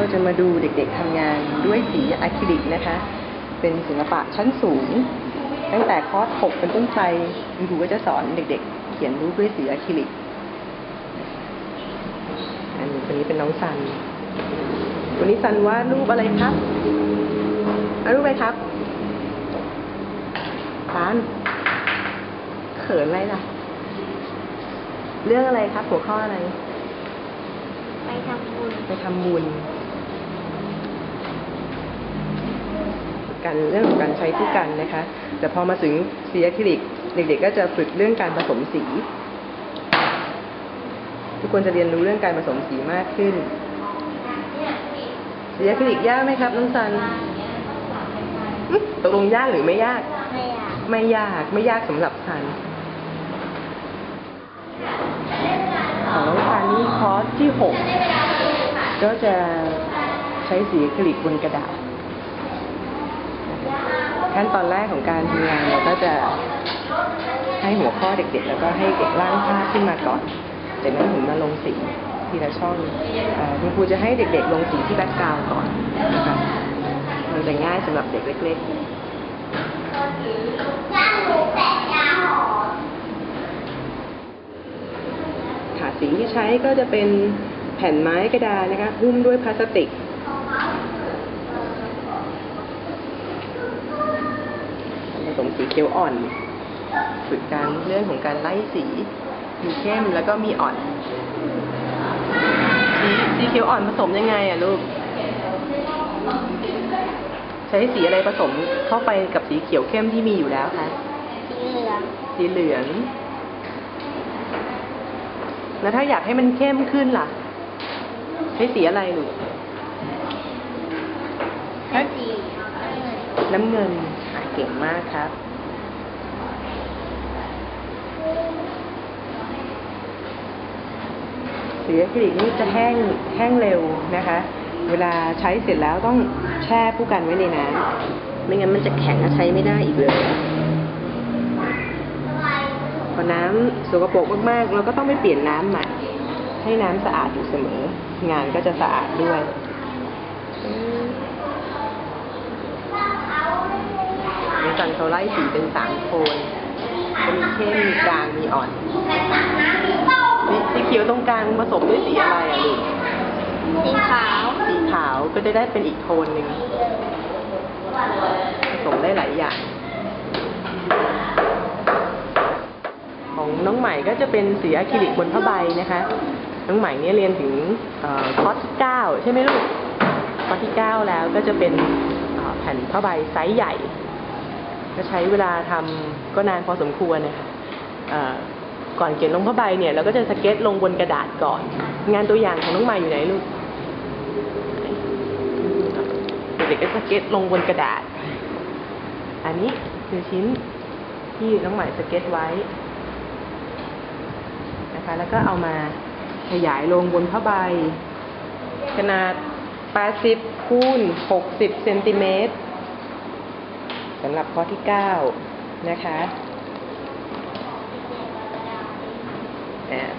มาดูเด็กๆทำงานด้วยสีอะคริลิกนะคะ เป็นศิลปะชั้นสูง ตั้งแต่คอร์ส6เป็นต้นไปคุณครูก็จะสอนเด็กๆ เขียนรูปด้วยสีอะคริลิก อันนี้คนนี้เป็นน้องซัน วันนี้ซันวาดรูปอะไรครับอารูปอะไรครับซันเขินอะไรล่ะ เรื่องอะไรครับ หัวข้ออะไรไปทำบุญ ไปทำบุญ การเรื่องของการใช้คู่กันนะคะ แต่พอมาถึงสีอะคริลิกเด็ก ๆ ก็จะฝึกเรื่องการผสมสี ทุกคนจะเรียนรู้เรื่องการผสมสีมากขึ้นสีอะคริลิกยากไหมครับน้องซันอื้อตกลงยากหรือไม่ยากไม่อยาก ไม่ยากไม่ยากสำหรับซันของน้องซันนี่คอร์สที่หกก็จะใช้สีอะคริลิกบนกระดาษ ขั้นตอนแรกของการทำงานเราก็จะให้หัวข้อเด็กๆ แล้วก็ให้เด็กร่างภาพขึ้นมาก่อนจากนั้นถึงมาลงสีทีละช่องเอ่อคุณครูจะให้เด็กๆ ลงสีที่แบ็กกราวด์ก่อนนะคะมันจะง่ายสำหรับเด็กเล็กๆค่ะสีที่ใช้ก็จะเป็นแผ่นไม้กระดาษนะคะหุ้มด้วยพลาสติก ผสมสีเขียวอ่อน ฝึกการเรื่องของการไล่สี มีเข้มแล้วก็มีอ่อน สีสีเขียวอ่อนผสมยังไงอะลูก ใช้สีอะไรผสมเข้าไปกับสีเขียวเข้มที่มีอยู่แล้วคะ สีเหลือง สีเหลือง แล้วถ้าอยากให้มันเข้มขึ้นล่ะ ใช้สีอะไรลูก ใช้สีน้ำเงินอะ เก่งมากครับ สีอะคริลิกนี่จะแห้งแห้งเร็วนะคะ เวลาใช้เสร็จแล้วต้องแช่ผู้กันไว้ในน้ำไม่งั้นมันจะแข็งและใช้ไม่ได้อีกเลยพอน้ำสกปรกมากๆ เราก็ต้องไปเปลี่ยนน้ำใหม่ให้น้ำสะอาดอยู่เสมอ งานก็จะสะอาดด้วย ในจันเขาไล่สีเป็นสามโทนจะมีเข้มมีกลางมีอ่อนสีสีเขียวตรงกลางผสมด้วยสีอะไรอะลูกสีขาว สีขาวก็จะได้เป็นอีกโทนหนึ่งผสมได้หลายอย่าง ของน้องใหม่ก็จะเป็นสีอะคริลิกบนผ้าใบนะคะ น้องใหม่เนี่ยเรียนถึงเอ่อคอร์สที่เก้าใช่ไหมลูกคอร์สที่เก้าแล้วก็จะเป็นเอ่อแผ่นผ้าใบไซส์ใหญ่ ก็ใช้เวลาทำก็นานพอสมควรนะคะก่อนเขียนลงผ้าใบเนี่ยเราก็จะสเก็ตลงบนกระดาษก่อน งานตัวอย่างของน้องใหม่อยู่ไหนลูกเด็กก็สเก็ตลงบนกระดาษ อันนี้คือชิ้นที่น้องใหม่สเก็ตไว้นะคะแล้วก็เอามาขยายลงบนผ้าใบ ขนาด 80คูณ60เซนติเมตร สำหรับข้อที่ 9 นะคะ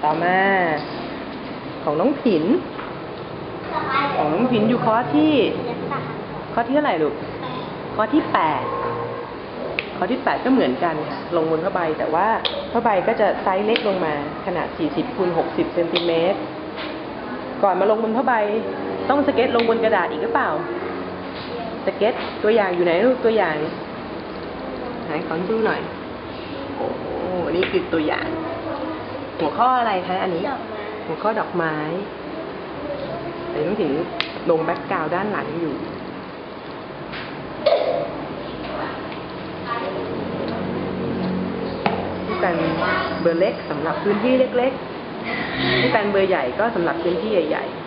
ต่อมา ของน้องผิน ของน้องผินอยู่ข้อที่ ข้อที่เท่าไหร่ลูก ข้อที่แปดข้อที่แปดก็เหมือนกันค่ะ ลงบนผ้าใบแต่ว่าผ้าใบก็จะไซส์เล็กลงมา ขนาด 40คูณ60เซนติเมตร ก่อนมาลงบนผ้าใบ ต้องสเก็ตลงบนกระดาษอีกหรือเปล่าสเก็ตตัวอย่างอยู่ไหนลูกตัวอย่าง นขอดูหน่อย โอ้โหนี่คือตัวอย่าง หัวข้ออะไรคะอันนี้ หัวข้อดอกไม้ แต่ต้องถึงลงแบ็กกราวด์ด้านหลังอยู่ ที่เป็นเบอร์เล็กสำหรับพื้นที่เล็กๆที่เป็นเบอร์ใหญ่ก็สำหรับพื้นที่ใหญ่ ๆ